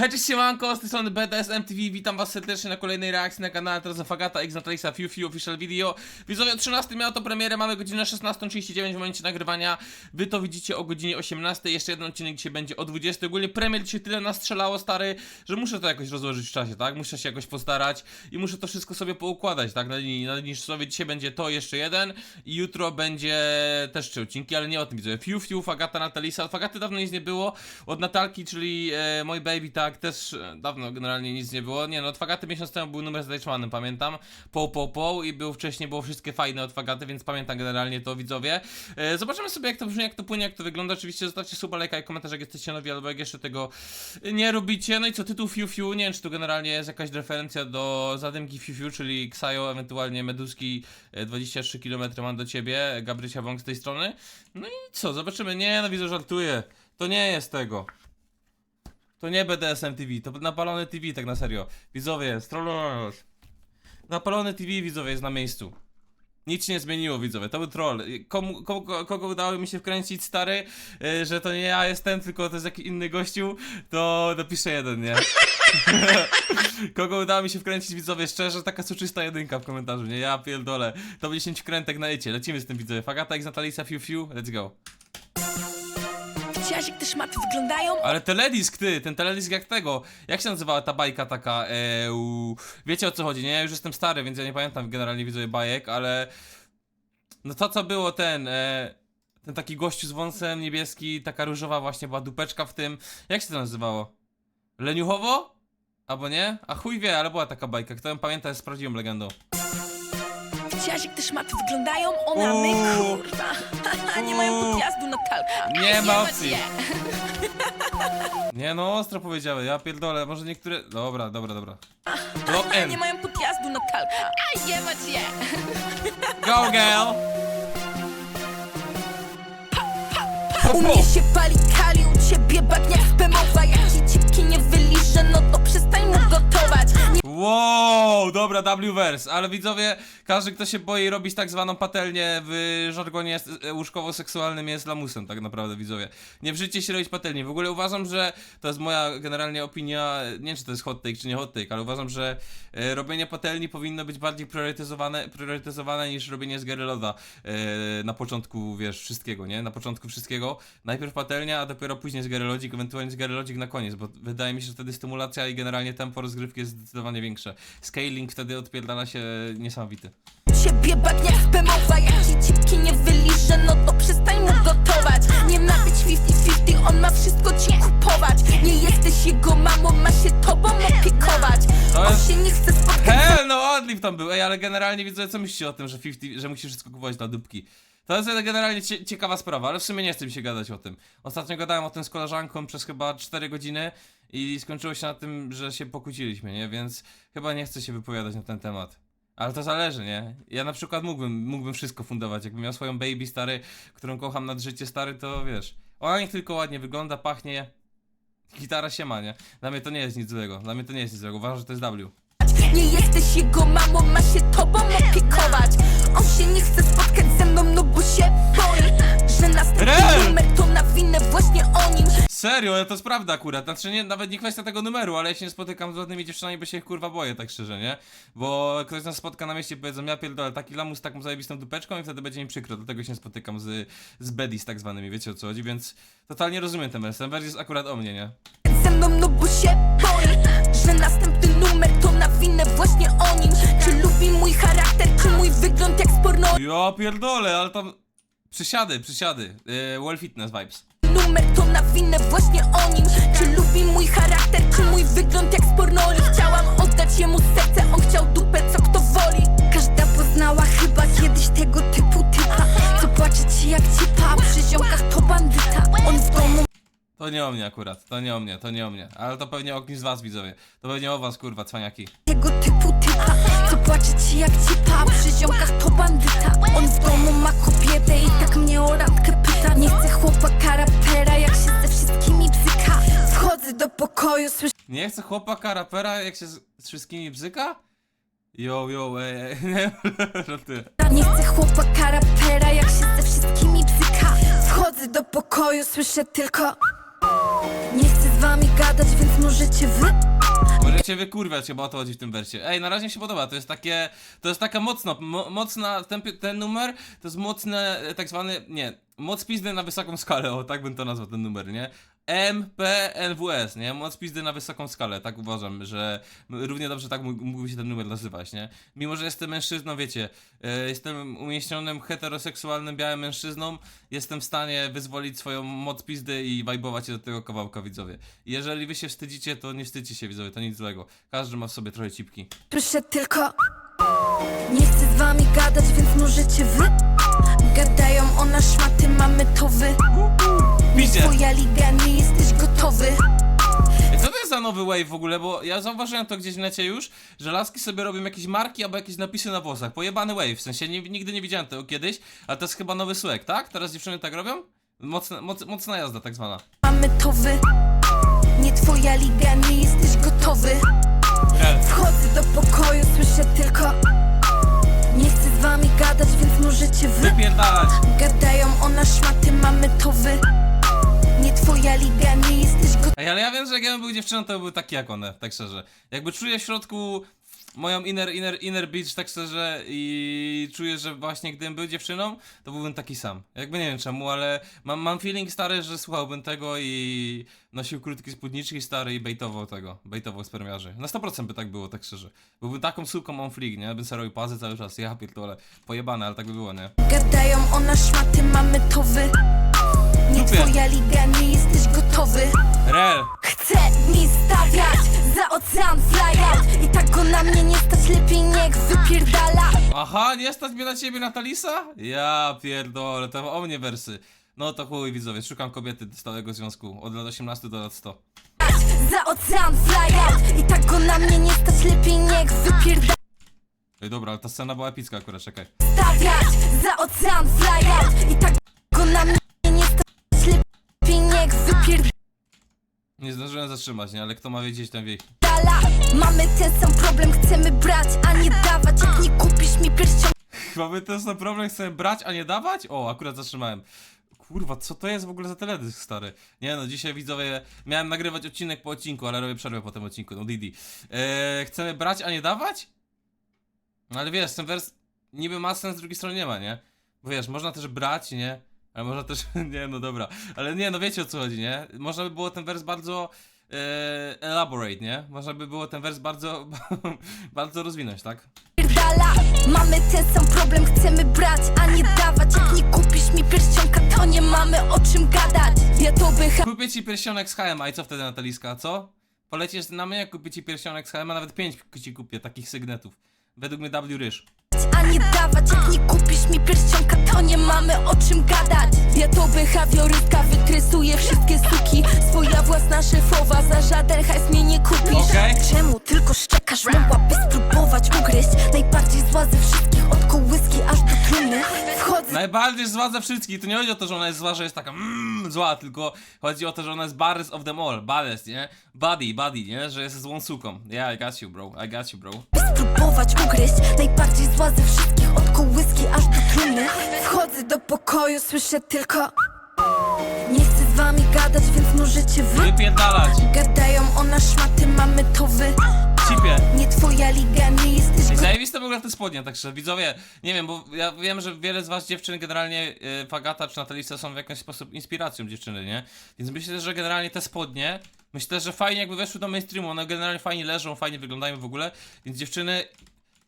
Hej, cześć siemanko, z tej strony BDS MTV, witam was serdecznie na kolejnej reakcji na kanale teraz Fagata X Natalisa Fiu Fiu Official Video. Widzowie, o 13 miało to premierę, mamy godzinę 16.39 w momencie nagrywania. Wy to widzicie o godzinie 18, jeszcze jeden odcinek dzisiaj będzie o 20. Ogólnie premier dzisiaj tyle nastrzelało, stary, że muszę to jakoś rozłożyć w czasie, tak? Muszę się jakoś postarać i muszę to wszystko sobie poukładać, tak? Na linii, na linii czasowej dzisiaj będzie to jeszcze jeden i jutro będzie też trzy odcinki, ale nie o tym widzowie. Fiu Fiu, Fagata Natalisa, Fagaty dawno nic nie było, od Natalki, czyli e, baby, tak, też e, dawno generalnie nic nie było. Nie no, od Fagaty miesiąc temu był numer z Deichmanem, pamiętam. Po, po, po i był wcześniej, było wszystkie fajne od Fagaty, więc pamiętam generalnie to widzowie. E, zobaczymy sobie jak to brzmi, jak to płynie, jak to wygląda. Oczywiście zostawcie suba, lajka i komentarz, jak jesteście nowi, albo jak jeszcze tego nie robicie. No i co, tytuł Fiu Fiu, nie wiem czy tu generalnie jest jakaś referencja do zadymki Fiu Fiu, czyli Ksajo, ewentualnie Meduski, e, 23 km mam do ciebie, Gabrysia Wąg z tej strony. No i co, zobaczymy. Nie, no widzę, żartuję. To nie jest tego. To nie BDSM TV, to napalone TV, tak na serio. Widzowie, strollować. Napalone TV, widzowie, jest na miejscu. Nic się nie zmieniło, widzowie, to był troll. Komu, kogo, kogo udało mi się wkręcić, stary, y, że to nie ja jestem, tylko to jest jakiś inny gościu, to napiszę jeden, nie? kogo udało mi się wkręcić, widzowie, szczerze, taka soczysta jedynka w komentarzu, nie? Ja pierdolę. To będzie 10 krętek na icie, lecimy z tym, widzowie. Fagata, X, Natalisa, Fiu Fiu, let's go. Widziałaś te szmaty wyglądają? Ale teledysk, ty, ten teledysk jak tego. Jak się nazywała ta bajka taka? E, u... Wiecie o co chodzi, nie? Ja już jestem stary, więc ja nie pamiętam generalnie widzowie bajek, ale. No to co było ten. E, ten taki gościu z wąsem niebieski, taka różowa właśnie była dupeczka w tym. Jak się to nazywało? Leniuchowo? Albo nie? A chuj wie, ale była taka bajka. Kto ją pamięta jest prawdziwą legendą. Widziałaś jak te szmaty wyglądają? Ona my Uuu. kurwa. Nie mają podjazdu Natalka. Nie ma opcji. Nie no, ostro powiedziałeś, ja pierdolę, może niektóre. Dobra, dobra, dobra. Block N. Nie mają podjazdu Natalka. A jebać je. Go girl! U mnie się pali kali, u ciebie bagniak spemowa. Jak ci cipki nie wyliżę, no to przestań mu gotować. Nie Wow, dobra, W-verse, ale widzowie, każdy kto się boi robić tak zwaną patelnię w żargonie e, łóżkowo-seksualnym jest lamusem, tak naprawdę widzowie. Nie wrzyjcie się robić patelni. W ogóle uważam, że to jest moja generalnie opinia, nie wiem czy to jest hot take czy nie hot take, ale uważam, że e, robienie patelni powinno być bardziej priorytetyzowane, priorytetyzowane niż robienie z Geryloda e, na początku, wiesz, wszystkiego, nie? Na początku wszystkiego. Najpierw patelnia, a dopiero później z Gerylodzik, ewentualnie z Gerylodzik na koniec, bo wydaje mi się, że wtedy stymulacja i generalnie tempo rozgrywki jest zdecydowanie większe. Scaling wtedy odpierdala się niesamowity. ciebie spemowa. Jak ci cipki nie wyliżę, no to przestań mu gotować. Nie ma być 50-50, on ma wszystko ci kupować. Nie jesteś jego mamą, ma się tobą opiekować. To On jest- się nie chce spotkać Hell, no Odliv tam był, ej, ale generalnie widzę, co myślicie o tym, że 50, że musisz wszystko kupować dla dupki. To jest generalnie cie, ciekawa sprawa, ale w sumie nie chcę mi się gadać o tym. Ostatnio gadałem o tym z koleżanką przez chyba 4 godziny i skończyło się na tym, że się pokłóciliśmy, nie? Więc chyba nie chcę się wypowiadać na ten temat. Ale to zależy, nie? Ja na przykład mógłbym, mógłbym wszystko fundować. Jakbym miał swoją baby stary, którą kocham nad życie stary, to wiesz. Ona niech tylko ładnie wygląda, pachnie. Gitara się ma, nie? Dla mnie to nie jest nic złego. Dla mnie to nie jest nic złego. Uważam, że to jest W. Nie jesteś jego mamą, ma się tobą opiekować On się nie chce spotkać ze mną, no bo się boi Że następny numer to winę właśnie o nim Serio, ale to jest prawda akurat. Znaczy nie, nawet nie kwestia tego numeru, ale ja się nie spotykam z żadnymi dziewczynami, bo się ich kurwa boję, tak szczerze, nie? Bo ktoś nas spotka na mieście i powiedzą, ja pierdolę, taki lamus z taką zajebistą dupeczką i wtedy będzie mi przykro, dlatego się nie spotykam z, z beddies tak zwanymi, wiecie o co chodzi, więc totalnie rozumiem ten wers. Ten wers jest akurat o mnie, nie? ze mną, no bo się boi Że następny numer to na winę właśnie o nim Czy lubi mój charakter, czy mój wygląd jak z porno Ja pierdolę, ale tam... Przysiady, przysiady. Yy, well fitness vibes. Numer to na winę właśnie o nim Czy lubi mój charakter, czy mój wygląd jak z pornoli Chciałam oddać jemu serce, on chciał dupę, co kto woli Każda poznała chyba kiedyś tego typu typa Co płacze ci jak cipa, przy ziomkach to bandyta On w domu To nie o mnie akurat, to nie o mnie, to nie o mnie. Ale to pewnie o kimś z was widzowie. To pewnie o was kurwa, cwaniaki. Tego typu Co płacze ci jak cipa, a przy ziomkach to bandyta. On w domu ma kobietę i tak mnie o randkę pyta. Nie chcę chłopaka rapera, jak się ze wszystkimi bzyka. Wchodzę do pokoju, słyszę Nie chcę chłopaka rapera, jak się z, z wszystkimi bzyka? Yo, yo, ej, ej, nie, żartuję. Nie chcę chłopaka rapera, jak się ze wszystkimi bzyka. Wchodzę do pokoju, słyszę tylko Nie chcę z wami gadać, więc możecie wy Możecie wykurwiać, chyba o to chodzi w tym wersie. Ej, na razie mi się podoba, to jest takie, to jest taka mocno, mo, mocna, ten, ten numer to jest mocne, e, tak zwany, nie, moc pizdy na wysoką skalę, o tak bym to nazwał ten numer, nie? MPNWS, nie? Moc pizdy na wysoką skalę, tak uważam, że równie dobrze tak mógł- mógłby się ten numer nazywać, nie? Mimo, że jestem mężczyzną, wiecie, e, jestem umieśnionym heteroseksualnym białym mężczyzną, jestem w stanie wyzwolić swoją moc pizdy i wajbować się do tego kawałka, widzowie. Jeżeli wy się wstydzicie, to nie wstydźcie się, widzowie, to nic złego. Każdy ma w sobie trochę cipki. Słyszę tylko Nie chcę z wami gadać, więc możecie wy Gadają o nas szmaty, mamy to wy Piździe! Twoja liga, nie jesteś gotowy Co to jest za nowy wave w ogóle, bo ja zauważyłem to gdzieś w necie już, że laski sobie robią jakieś marki albo jakieś napisy na włosach. Pojebany wave, w sensie nie, nigdy nie widziałem tego kiedyś, ale to jest chyba nowy swag, tak? Teraz dziewczyny tak robią? Mocna, moc, mocna jazda tak zwana. Mamy to wy Nie twoja liga, nie jesteś gotowy Wchodzę do pokoju, słyszę tylko Nie chcę z wami gadać, więc możecie wy Wypierdalać! Gadają o nas szmaty, mamy to wy twoja liga, nie jesteś gotowy Ej, ale ja wiem, że jak ja bym był dziewczyną, to by był taki jak one, tak szczerze. Jakby czuję w środku moją inner, inner, inner bitch, tak szczerze, i czuję, że właśnie gdybym był dziewczyną, to byłbym taki sam. Jakby nie wiem czemu, ale mam, mam feeling stary, że słuchałbym tego i nosił krótkie spódniczki stary i bejtował tego, bejtował spermiarzy. Na 100% by tak było, tak szczerze. Byłbym taką suką on fleek, nie? Bym sobie robił pazy cały czas, ja pierdolę, pojebane, ale tak by było, nie? Gadają o nas szmaty, mamy to wy Nie Dupie. twoja liga, Chcę mi stawiać za ocean flyout I tak go na mnie nie stać, lepiej niech wypierdala Aha, nie stać mnie na ciebie, Natalisa? Ja pierdolę, to o mnie wersy. No to chuj, widzowie, szukam kobiety stałego związku od lat 18 do lat 100. Za ocean flyout I tak go na mnie nie stać, lepiej niech wypierdala Ej, dobra, ale ta scena była epicka akurat, czekaj. Stawiać za ocean flyout I tak Nie zdążyłem zatrzymać, nie? Ale kto ma wiedzieć, ten wie. Mamy ten sam problem, chcemy brać, a nie dawać Jak nie kupisz mi pierścionka Mamy ten sam problem, chcemy brać, a nie dawać? O, akurat zatrzymałem. Kurwa, co to jest w ogóle za teledysk, stary? Nie no, dzisiaj widzowie, miałem nagrywać odcinek po odcinku, ale robię przerwę po tym odcinku, no Didi. Eee, chcemy brać, a nie dawać? No ale wiesz, ten wers niby ma sens, z drugiej strony nie ma, nie? Bo wiesz, można też brać, nie? Ale można też, nie no dobra, ale nie, no wiecie o co chodzi, nie? Można by było ten wers bardzo e, elaborate, nie? Można by było ten wers bardzo, bardzo rozwinąć, tak? Pierdala, mamy ten sam problem, chcemy brać, a nie dawać Jak nie kupisz mi pierścionka, to nie mamy o czym gadać Ja to Kupię ci pierścionek z HM, i co wtedy Nataliska, co? Polecisz na mnie, kupię ci pierścionek z HM, a nawet 5 ci kupię takich sygnetów. Według mnie W ryż. a nie dawać Jak nie kupisz mi pierścionka, to nie mamy o czym gadać Ja to behawioryska, wytresuję wszystkie suki Swoja własna szefowa, za żaden hajs mnie nie kupisz Okej. Czemu tylko szczekasz, mogłabyś spróbować ugryźć Najbardziej zła ze wszystkich, od kołyski aż do trumny Wchodzę Najbardziej zła ze wszystkich, to nie chodzi o to, że ona jest zła, że jest taka mmm, zła, tylko chodzi o to, że ona jest baddest of them all, baddest, nie? Buddy, buddy, nie? Że jest złą suką. Yeah, I got you, bro, I got you, bro. By spróbować ugryźć. Najbardziej zła ze wszystkich, od kołyski aż do trumny. Wchodzę do pokoju, słyszę tylko Nie chcę z wami gadać, więc możecie wy. Wypierdalać, Gadają o nas szmaty, mamy to wy. Cipie. Nie twoja liga, nie jesteś gotowy zajebiste w ogóle te spodnie, także widzowie, nie wiem, bo ja wiem, że wiele z was dziewczyn generalnie, y, Fagata czy Natalisa są w jakiś sposób inspiracją dziewczyny, nie? Więc myślę, że generalnie te spodnie, myślę, że fajnie jakby weszły do mainstreamu, one generalnie fajnie leżą, fajnie wyglądają w ogóle, więc dziewczyny,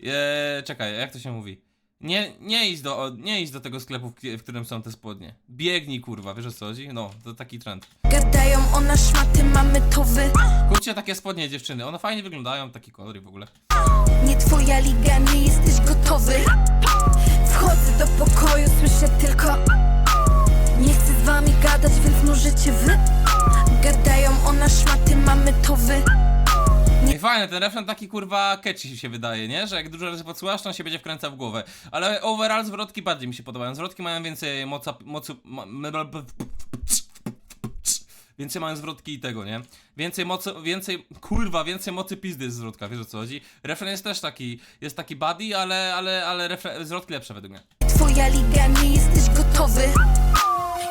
e, czekaj, jak to się mówi? Nie, nie idź do, nie idź do tego sklepu, w którym są te spodnie. Biegnij, kurwa, wiesz o co chodzi? No, to taki trend. Gadają o nas szmaty, mamy to wy Kupcie takie spodnie dziewczyny, one fajnie wyglądają, taki kolor i w ogóle. Nie twoja liga, nie jesteś gotowy Wchodzę do pokoju, słyszę tylko Nie chcę z wami gadać, więc możecie wy Gadają o nas szmaty, mamy to wy I fajny, ten refren taki kurwa catchy się wydaje, nie? Że jak dużo razy podsłuchasz, to on się będzie wkręcał w głowę. Ale overall zwrotki bardziej mi się podobają. Zwrotki mają więcej moca, mocu... ma- Więcej mają zwrotki i tego, nie? Więcej mocy, więcej, kurwa, więcej mocy pizdy z zwrotka, wiesz o co chodzi? Refren jest też taki, jest taki buddy, ale, ale, ale refren, zwrotki lepsze według mnie. Twoja liga, nie jesteś gotowy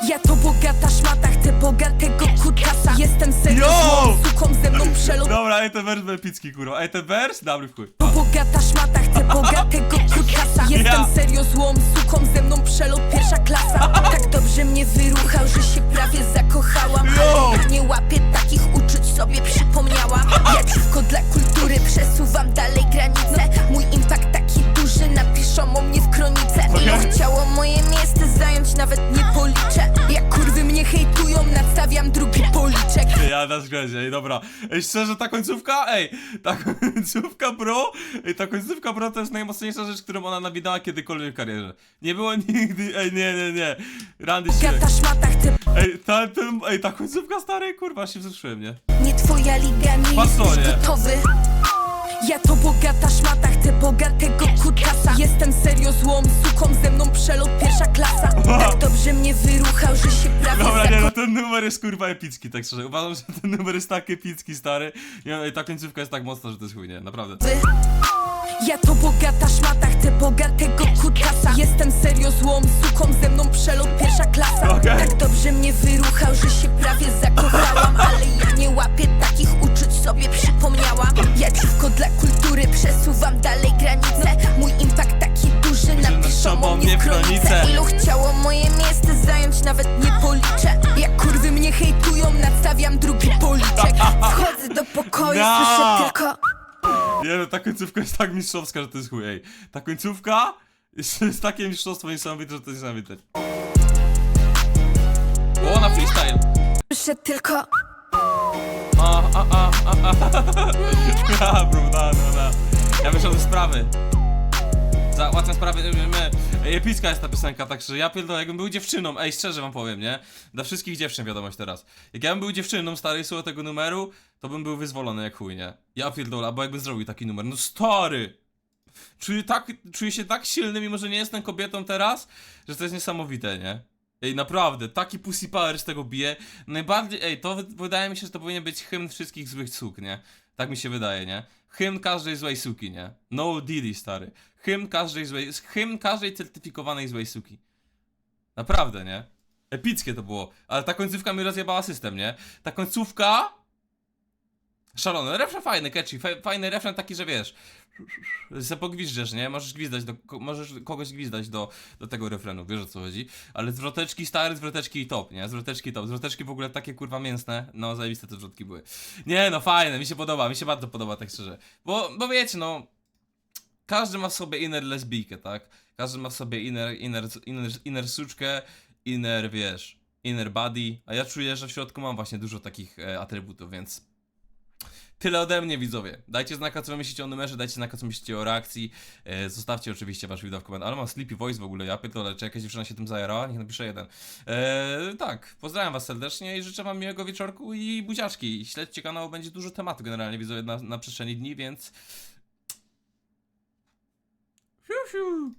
Ja to bogata szmata, chcę bogatego kutasa Jestem serio Yo! suką, ze mną przelot Dobra, ej, ten wers był epicki, kurwa. Ej, ten wers? Dobry w chuj. To bogata szmata, chcę bogatego kutasa Jestem Ja. serio złą suką, ze mną przelot pierwsza klasa Tak dobrze mnie wyruchał, że się prawie zakochałam Yo! Ale nie łapię takich uczuć sobie przypomniałam Ja dziwko dla kultury przesuwam dalej granice Mój impact taki duży, napiszą o mnie w kronice Ilu chciało moje miejsce zająć, nawet nie policzę Jak kurwy mnie hejtują, nadstawiam drugi policzek Ja na względzie, ej, dobra. Ej, szczerze, ta końcówka, ej, ta końcówka, bro, ej, ta końcówka, bro, to jest najmocniejsza rzecz, którą ona nawidała kiedykolwiek w karierze. Nie było nigdy, ej, nie, nie, nie. Randy się. Gata szmata, chcę Ej, ta, ten, ej, ta końcówka, stary, kurwa, się wzruszyłem, nie? Nie twoja liga, nie to, jesteś gotowy ja to bogata szmata, chcę bogatego kutasa. Jestem serio złą suką, ze mną przelot pierwsza klasa. Tak dobrze mnie wyruchał, że się prawie Dobra, nie, no ten numer jest kurwa epicki, tak szczerze. Uważam, że ten numer jest tak epicki, stary. Nie, ej, ta końcówka jest tak mocna, że to jest chuj, nie, naprawdę. Ja to bogata szmata, chcę bogatego kutasa. Jestem serio złą suką, ze mną przelot pierwsza klasa. Okej. Tak dobrze mnie wyruchał, że się prawie zakochałam. Ale ja nie łapię takich uczuć, sobie przypomniałam przesuwam dalej granice Mój impact taki duży, napiszą o mnie w kronice Ilu chciało moje miejsce zająć, nawet nie policzę Jak kurwy mnie hejtują, nadstawiam drugi policzek Wchodzę do pokoju, No. słyszę tylko Nie, no ta końcówka jest tak mistrzowska, że to jest chuj, ej. Ta końcówka jest, jest takie mistrzostwo niesamowite, że to jest niesamowite. O, na freestyle. Słyszę tylko A, a, a, a, bro, na, no, na. Ja wyszedłem z sprawy. Załatwiam sprawę, my. Ej, epicka jest ta piosenka, także ja pierdolę, jakbym był dziewczyną, ej, szczerze wam powiem, nie? Dla wszystkich dziewczyn wiadomość teraz. Jak ja bym był dziewczyną, stary, słuchał tego numeru, to bym był wyzwolony jak chuj, nie? Ja pierdolę, albo jakbym zrobił taki numer, no stary! Czuję, tak, czuję się tak silny, mimo że nie jestem kobietą teraz, że to jest niesamowite, nie? Ej, naprawdę, taki pussy power z tego bije. Najbardziej, ej, to wy- wydaje mi się, że to powinien być hymn wszystkich złych suk, nie? Tak mi się wydaje, nie? Hymn każdej złej suki, nie? No Diddy, stary. Hymn każdej złej, hymn każdej certyfikowanej złej suki. Naprawdę, nie? Epickie to było. Ale ta końcówka mi rozjebała system, nie? Ta końcówka... Szalony. Refren fajny, catchy. Fa- Fajny refren taki, że wiesz... Se pogwizdżesz, nie? Możesz gwizdać do, możesz kogoś gwizdać do, do tego refrenu, wiesz o co chodzi. Ale zwroteczki stary, zwroteczki i top, nie? Zwroteczki top. Zwroteczki w ogóle takie kurwa mięsne. No, zajebiste te zwrotki były. Nie, no fajne, mi się podoba, mi się bardzo podoba, tak szczerze. Bo, bo wiecie, no... Każdy ma w sobie inner lesbijkę, tak? Każdy ma w sobie inner, inner, inner, inner suczkę, inner, wiesz, inner body, a ja czuję, że w środku mam właśnie dużo takich e, atrybutów, więc tyle ode mnie, widzowie. Dajcie znaka, co wy myślicie o numerze, dajcie znaka, co myślicie o reakcji. E, zostawcie oczywiście wasz wideo w komentarzu. Ale mam sleepy voice w ogóle, ja pytole, czy jakaś dziewczyna się tym zajarała? Niech napisze jeden. E, tak, pozdrawiam was serdecznie i życzę wam miłego wieczorku i buziaczki. Śledźcie kanał, będzie dużo tematu generalnie, widzowie, na, na przestrzeni dni, więc... Fiu, fiu.